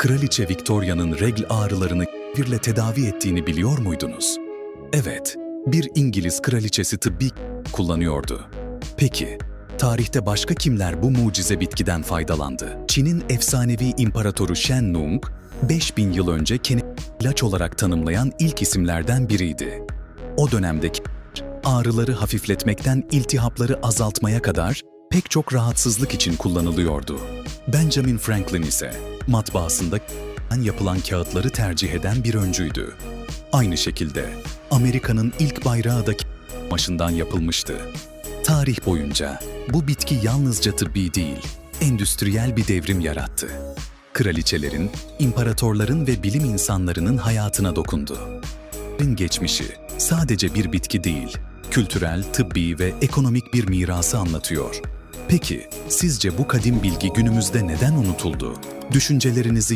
Kraliçe Victoria'nın regl ağrılarını birle tedavi ettiğini biliyor muydunuz? Evet, bir İngiliz kraliçesi tıbbi kullanıyordu. Peki, tarihte başka kimler bu mucize bitkiden faydalandı? Çin'in efsanevi imparatoru Shen Nung, 5000 yıl önce keni ilaç olarak tanımlayan ilk isimlerden biriydi. O dönemdeki ağrıları hafifletmekten iltihapları azaltmaya kadar pek çok rahatsızlık için kullanılıyordu. Benjamin Franklin ise matbaasında yapılan kağıtları tercih eden bir öncüydü. Aynı şekilde Amerika'nın ilk bayrağı da maşından yapılmıştı. Tarih boyunca bu bitki yalnızca tıbbi değil, endüstriyel bir devrim yarattı. Kraliçelerin, imparatorların ve bilim insanlarının hayatına dokundu. Geçmişi sadece bir bitki değil, kültürel, tıbbi ve ekonomik bir mirası anlatıyor. Peki, sizce bu kadim bilgi günümüzde neden unutuldu? Düşüncelerinizi